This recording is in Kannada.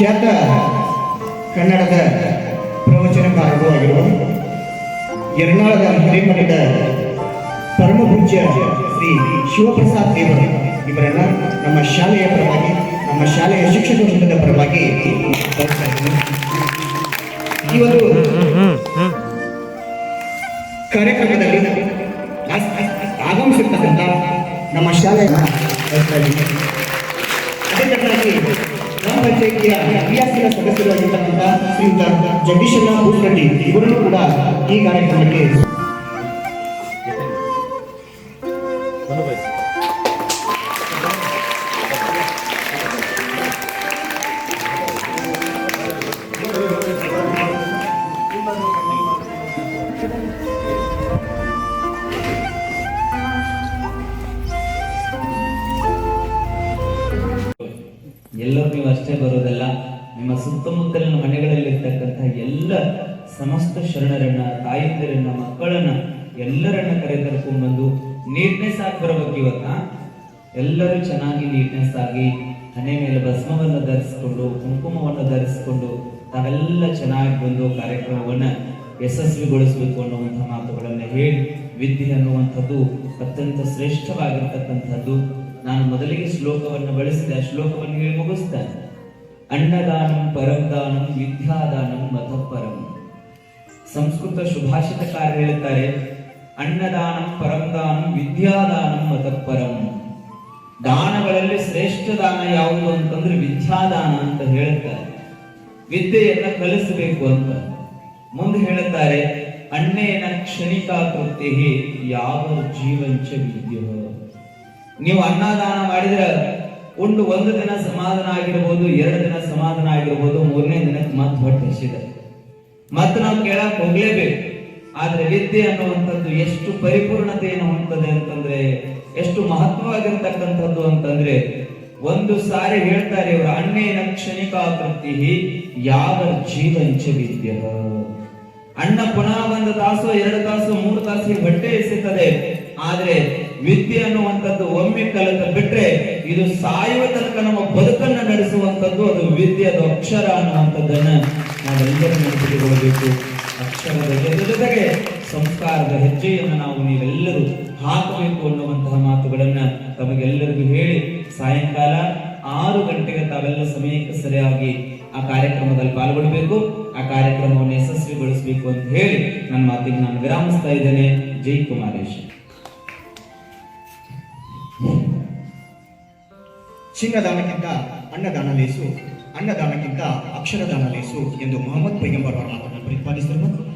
ಖ್ಯಾತ ಕನ್ನಡದ ಪ್ರವಚನಕಾರರು ಆಗಿರುವ ಎರ್ನಾಳದ ಹಿರೇಮಠದ ಪರಮಪೂಜ್ಯ ಶ್ರೀ ಶಿವಪ್ರಸಾದ್ ದೇವರು ಇವರನ್ನ ನಮ್ಮ ಶಾಲೆಯ ಪರವಾಗಿ, ನಮ್ಮ ಶಾಲೆಯ ಶಿಕ್ಷಕ ವೃಂದದ ಪರವಾಗಿ. ಈ ಒಂದು ಕಾರ್ಯಕ್ರಮದಲ್ಲಿ ಆಗಮಿಸಿರ್ತಕ್ಕಂಥ ನಮ್ಮ ಶಾಲೆಯ ಅದೇ ಗ್ರಾಮ ಪಂಚಾಯಿತಿಯ ಕ್ರಿಯಾಶೀಲ ಸದಸ್ಯರು ಆಗಿರ್ತಕ್ಕಂಥ ಶ್ರೀಯುತ ಜಗದೀಶಣ್ಣ ಭೂಸ್ರೆಡ್ಡಿ ಇವರನ್ನು ಕೂಡ ಈ ಕಾರ್ಯಕ್ರಮಕ್ಕೆ ಎಲ್ಲರೂ ನೀವು ಅಷ್ಟೇ ಬರೋದಲ್ಲ, ನಿಮ್ಮ ಸುತ್ತಮುತ್ತಲಿನ ಮನೆಗಳಲ್ಲಿರ್ತಕ್ಕಂಥ ಎಲ್ಲ ಸಮಸ್ತ ಶರಣರನ್ನ, ತಾಯಂದಿರನ್ನ, ಮಕ್ಕಳನ್ನ ಎಲ್ಲರನ್ನ ಕರೆ ಕರ್ಕೊಂಡ್ಬಂದು ನೀಟ್ನೆಸ್ ಆಗಿ ಬರಬೇಕು ಇವತ್ತ. ಎಲ್ಲರೂ ಚೆನ್ನಾಗಿ ನೀಟ್ನೆಸ್ ಆಗಿ ಹಣೆ ಮೇಲೆ ಭಸ್ಮವನ್ನ ಧರಿಸಿಕೊಂಡು, ಕುಂಕುಮವನ್ನು ಧರಿಸಿಕೊಂಡು ತಾವೆಲ್ಲ ಚೆನ್ನಾಗಿ ಬಂದು ಕಾರ್ಯಕ್ರಮವನ್ನ ಯಶಸ್ವಿಗೊಳಿಸಬೇಕು ಅನ್ನುವಂಥ ಮಾತುಗಳನ್ನು ಹೇಳಿ ವಿದ್ಯೆ ಅನ್ನುವಂಥದ್ದು ಅತ್ಯಂತ ಶ್ರೇಷ್ಠವಾಗಿರ್ತಕ್ಕಂಥದ್ದು. ನಾನು ಮೊದಲಿಗೆ ಶ್ಲೋಕವನ್ನು ಬಳಸಿದೆ ಶ್ಲೋಕವನ್ನು ಹೇಳಿ ಮುಗಿಸ್ತಾನೆ. ಅನ್ನದಾನಂ ಪರಂದಾನಂ ವಿದ್ಯಾದಾನಂ ಮತಪರಂ ಸಂಸ್ಕೃತ ಸುಭಾಷಿತಕಾರ ಹೇಳುತ್ತಾರೆ, ಅನ್ನದಾನಂ ಪರಂದಾನಂ ವಿದ್ಯಾದಾನಂ ಮತಪರಂ ದಾನಗಳಲ್ಲಿ ಶ್ರೇಷ್ಠ ದಾನ ಯಾವುದು ಅಂತಂದ್ರೆ ವಿದ್ಯಾದಾನ ಅಂತ ಹೇಳುತ್ತಾರೆ. ವಿದ್ಯೆಯನ್ನ ಕಲಿಸಬೇಕು ಅಂತ. ಮುಂದೆ ಹೇಳುತ್ತಾರೆ ಅಣ್ಣೇನ ಕ್ಷಣಿಕಾ ಕೃತ್ಯ ಯಾವ ಜೀವಂಚ ವಿದ್ಯೋ. ನೀವು ಅನ್ನದಾನ ಮಾಡಿದ್ರೆ ಉಂಡು ಒಂದು ದಿನ ಸಮಾಧಾನ ಆಗಿರ್ಬೋದು, ಎರಡು ದಿನ ಸಮಾಧಾನ ಆಗಿರ್ಬೋದು, ಮೂರನೇ ದಿನಕ್ಕೆ ಮತ್ತೆ ಹೊಟ್ಟೆ ಹಸಿದೆ. ಮತ್ತೆ ನಾವು ಕೇಳಕ್ ಹೋಗ್ಲೇಬೇಕು. ಆದ್ರೆ ವಿದ್ಯೆ ಅನ್ನುವಂಥದ್ದು ಎಷ್ಟು ಪರಿಪೂರ್ಣತೆಯನ್ನು ಹೊಂದದೆ ಅಂತಂದ್ರೆ, ಎಷ್ಟು ಮಹತ್ವವಾಗಿರ್ತಕ್ಕಂಥದ್ದು ಅಂತಂದ್ರೆ, ಒಂದು ಸಾರಿ ಹೇಳ್ತಾರೆ ಇವರು, ಅಣ್ಣೇನ ಕ್ಷಣಿಕಾ ಕೃತಿ ಯಾವ ಜೀವಂಚ ವಿದ್ಯ. ಅಣ್ಣ ಪುನಃ ಒಂದು ತಾಸು, ಎರಡು ತಾಸು, ಮೂರು ತಾಸಿಗೆ ಬಟ್ಟೆ ಎಸಿತದೆ. ಆದ್ರೆ ವಿದ್ಯೆ ಅನ್ನುವಂಥದ್ದು ಒಮ್ಮೆ ಕಲಿತ ಬಿಟ್ರೆ ಇದು ಸಾಯುವ ತನಕ ನಮ್ಮ ಬದುಕನ್ನ ನಡೆಸುವಂಥದ್ದು ಅದು ವಿದ್ಯೆ ಅದು ಅಕ್ಷರ ಅನ್ನುವಂಥದ್ದನ್ನ ನಾವೆಲ್ಲರೂ ನೆನಪಿಟ್ಟುಕೊಳ್ಬೇಕು ಅಕ್ಷರದ ಜೊತೆ ಜೊತೆಗೆ ಸಂಸ್ಕಾರದ ಹೆಜ್ಜೆಯನ್ನು ನಾವು ನೀವೆಲ್ಲರೂ ಹಾಕಬೇಕು ಅನ್ನುವಂತಹ ಮಾತುಗಳನ್ನ ತಮಗೆಲ್ಲರಿಗೂ ಹೇಳಿ ಸಾಯಂಕಾಲ ಆರು ಗಂಟೆಗೆ ತಾವೆಲ್ಲ ಸಮಯಕ್ಕೆ ಸರಿಯಾಗಿ ಆ ಕಾರ್ಯಕ್ರಮದಲ್ಲಿ ಪಾಲ್ಗೊಳ್ಳಬೇಕು. ಆ ಕಾರ್ಯಕ್ರಮವನ್ನು ಯಶಸ್ವಿಗೊಳಿಸಬೇಕು ಅಂತ ಹೇಳಿ ನನ್ನ ಮಾತಿಗೆ ನಾನು ವಿರಾಮಿಸ್ತಾ ಇದ್ದೇನೆ. ಜೈ ಕುಮಾರೇಶ್. ಚಿನ್ನದಾನಕ್ಕಿಂತ ಅನ್ನದಾನ ಲೇಸು ಅನ್ನದಾನಕ್ಕಿಂತ ಅಕ್ಷರದಾನ ಲೇಸು ಎಂದು ಮೊಹಮ್ಮದ್ ಪೈಗಂಬರ್ ಅವರ ಪ್ರತಿಪಾದಿಸಿದರು.